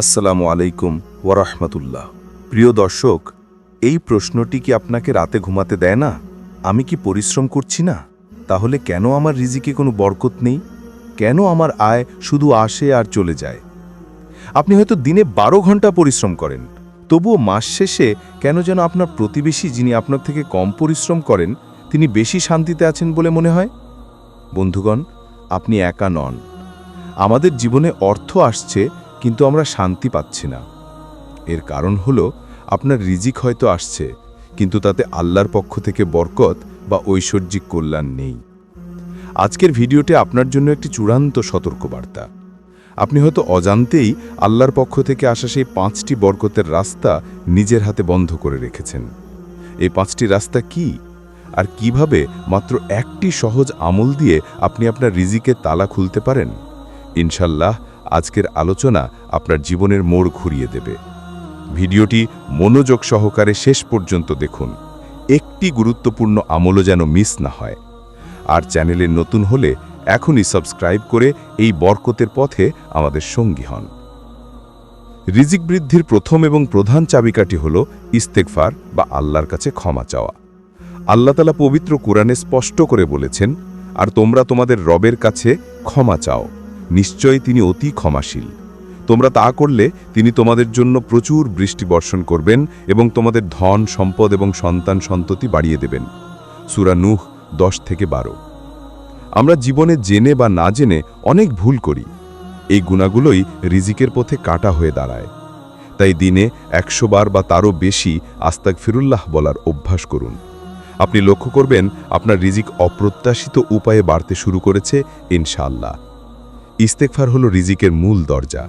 আসসালামু আলাইকুম ওয়ারহমতুল্লাহ। প্রিয় দর্শক, এই প্রশ্নটি কি আপনাকে রাতে ঘুমাতে দেয় না? আমি কি পরিশ্রম করছি না? তাহলে কেন আমার রিজিকে কোনো বরকত নেই? কেন আমার আয় শুধু আসে আর চলে যায়? আপনি হয়তো দিনে বারো ঘণ্টা পরিশ্রম করেন, তবুও মাস শেষে কেন যেন আপনার প্রতিবেশী যিনি আপনার থেকে কম পরিশ্রম করেন, তিনি বেশি শান্তিতে আছেন বলে মনে হয়? বন্ধুগণ, আপনি একা নন। আমাদের জীবনে অর্থ আসছে কিন্তু আমরা শান্তি পাচ্ছি না। এর কারণ হলো, আপনার রিজিক হয়তো আসছে, কিন্তু তাতে আল্লাহর পক্ষ থেকে বরকত বা ঐশ্বর্যিক কল্যাণ নেই। আজকের ভিডিওটি আপনার জন্য একটি চূড়ান্ত সতর্কবার্তা। আপনি হয়তো অজান্তেই আল্লাহর পক্ষ থেকে আসা সেই পাঁচটি বরকতের রাস্তা নিজের হাতে বন্ধ করে রেখেছেন। এই পাঁচটি রাস্তা কি? আর কীভাবে মাত্র একটি সহজ আমল দিয়ে আপনি আপনার রিজিকের তালা খুলতে পারেন? ইনশাল্লাহ আজকের আলোচনা আপনার জীবনের মোড় ঘুরিয়ে দেবে। ভিডিওটি মনোযোগ সহকারে শেষ পর্যন্ত দেখুন। একটি গুরুত্বপূর্ণ আমলও যেন মিস না হয়। আর চ্যানেলে নতুন হলে এখনই সাবস্ক্রাইব করে এই বরকতের পথে আমাদের সঙ্গী হন। রিজিক বৃদ্ধির প্রথম এবং প্রধান চাবিকাঠি হল ইস্তেকফার বা আল্লাহর কাছে ক্ষমা চাওয়া। আল্লাহ তালা পবিত্র কোরআনে স্পষ্ট করে বলেছেন, আর তোমরা তোমাদের রবের কাছে ক্ষমা চাও। নিশ্চয়ই তিনি অতি ক্ষমাশীল। তোমরা তা করলে তিনি তোমাদের জন্য প্রচুর বৃষ্টি বর্ষণ করবেন এবং তোমাদের ধন, সম্পদ এবং সন্তান সন্ততি বাড়িয়ে দেবেন। সুরা নুহ দশ থেকে বারো। আমরা জীবনে জেনে বা না জেনে অনেক ভুল করি। এই গুণাগুলোই রিজিকের পথে কাটা হয়ে দাঁড়ায়। তাই দিনে একশো বার বা তারও বেশি আস্তাক ফিরুল্লাহ বলার অভ্যাস করুন। আপনি লক্ষ্য করবেন, আপনার রিজিক অপ্রত্যাশিত উপায়ে বাড়তে শুরু করেছে ইনশাআল্লাহ। ইস্তেকফার হল রিজিকের মূল দরজা।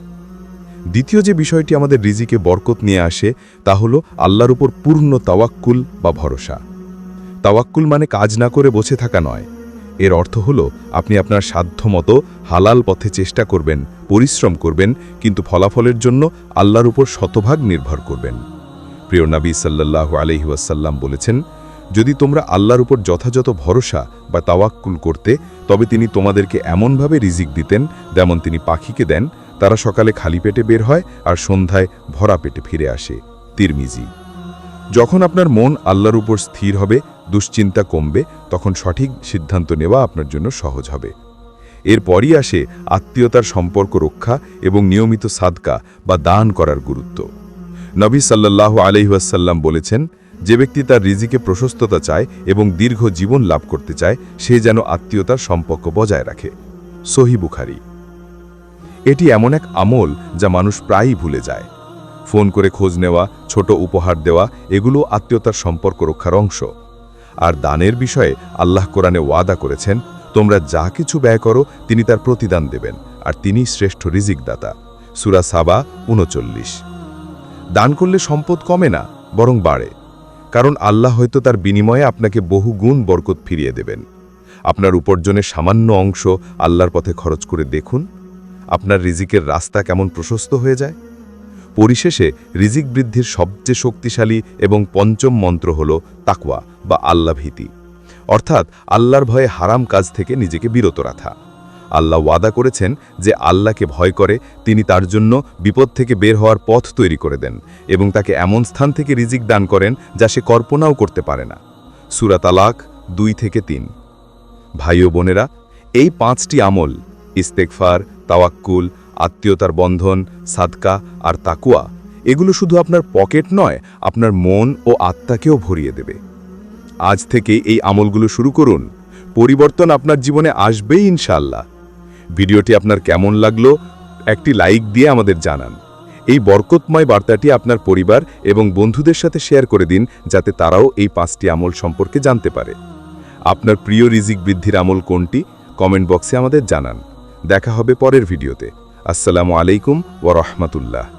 দ্বিতীয় যে বিষয়টি আমাদের রিজিকে বরকত নিয়ে আসে, তা হল আল্লাহর উপর পূর্ণ তাওয়াক্কুল বা ভরসা। তাওয়াক্কুল মানে কাজ না করে বসে থাকা নয়। এর অর্থ হল, আপনি আপনার সাধ্যমতো হালাল পথে চেষ্টা করবেন, পরিশ্রম করবেন, কিন্তু ফলাফলের জন্য আল্লাহর উপর শতভাগ নির্ভর করবেন। প্রিয় নবী সাল্লাল্লাহু আলহি ওয়াসাল্লাম বলেছেন যদি তোমরা আল্লাহর উপর যথাযথ ভরসা বা তাওয়াক্কুল করতে, তবে তিনি তোমাদেরকে এমনভাবে রিজিক দিতেন যেমন তিনি পাখিকে দেন, তারা সকালে খালি পেটে বের হয় আর সন্ধ্যায় ভরা পেটে ফিরে আসে। তিরমিজি। যখন আপনার মন আল্লাহর উপর স্থির হবে, দুশ্চিন্তা কমবে, তখন সঠিক সিদ্ধান্ত নেওয়া আপনার জন্য সহজ হবে। এরপরই আসে আত্মীয়তার সম্পর্ক রক্ষা এবং নিয়মিত সাদকা বা দান করার গুরুত্ব। নবী সাল্লাহ আলহিহাসাল্লাম বলেছেন যে ব্যক্তি তার রিজিকে প্রশস্ততা চায় এবং দীর্ঘ জীবন লাভ করতে চায়, সে যেন আত্মীয়তার সম্পর্ক বজায় রাখে। সহি বুখারি। এটি এমন এক আমল যা মানুষ প্রায়ই ভুলে যায়। ফোন করে খোঁজ নেওয়া, ছোট উপহার দেওয়া, এগুলো আত্মীয়তার সম্পর্ক রক্ষার অংশ। আর দানের বিষয়ে আল্লাহ কোরআনে ওয়াদা করেছেন, তোমরা যা কিছু ব্যয় করো, তিনি তার প্রতিদান দেবেন, আর তিনি শ্রেষ্ঠ রিজিকদাতা। সুরা সাবা, উনচল্লিশ। দান করলে সম্পদ কমে না, বরং বাড়ে। কারণ আল্লাহ হয়তো তার বিনিময়ে আপনাকে বহু গুণ বরকত ফিরিয়ে দেবেন। আপনার উপার্জনের সামান্য অংশ আল্লাহর পথে খরচ করে দেখুন, আপনার রিজিকের রাস্তা কেমন প্রশস্ত হয়ে যায়। পরিশেষে, রিজিক বৃদ্ধির সবচেয়ে শক্তিশালী এবং পঞ্চম মন্ত্র হল তাকওয়া বা আল্লাভীতি। অর্থাৎ, আল্লাহর ভয়ে হারাম কাজ থেকে নিজেকে বিরত রাখা। আল্লাহ ওয়াদা করেছেন যে আল্লাহকে ভয় করে, তিনি তার জন্য বিপদ থেকে বের হওয়ার পথ তৈরি করে দেন এবং তাকে এমন স্থান থেকে রিজিক দান করেন যা সে কল্পনাও করতে পারে না। সুরা তালাক দুই থেকে তিন। ভাই ও বোনেরা, এই পাঁচটি আমল ইস্তেকফার তাওয়াক্কুল, আত্মীয়তার বন্ধন, সাদকা আর তাকুয়া এগুলো শুধু আপনার পকেট নয়, আপনার মন ও আত্মাকেও ভরিয়ে দেবে। আজ থেকে এই আমলগুলো শুরু করুন। পরিবর্তন আপনার জীবনে আসবেই ইনশাল্লাহ ভিডিওটি আপনার কেমন লাগল, একটি লাইক দিয়ে আমাদের জানান। এই বরকতময় বার্তাটি আপনার পরিবার এবং বন্ধুদের সাথে শেয়ার করে দিন, যাতে তারাও এই পাঁচটি আমল সম্পর্কে জানতে পারে। আপনার প্রিয় রিজিক বৃদ্ধির আমল কোনটি? কমেন্ট বক্সে আমাদের জানান। দেখা হবে পরের ভিডিওতে। আসসালামু আলাইকুম ওয়া রাহমাতুল্লাহ।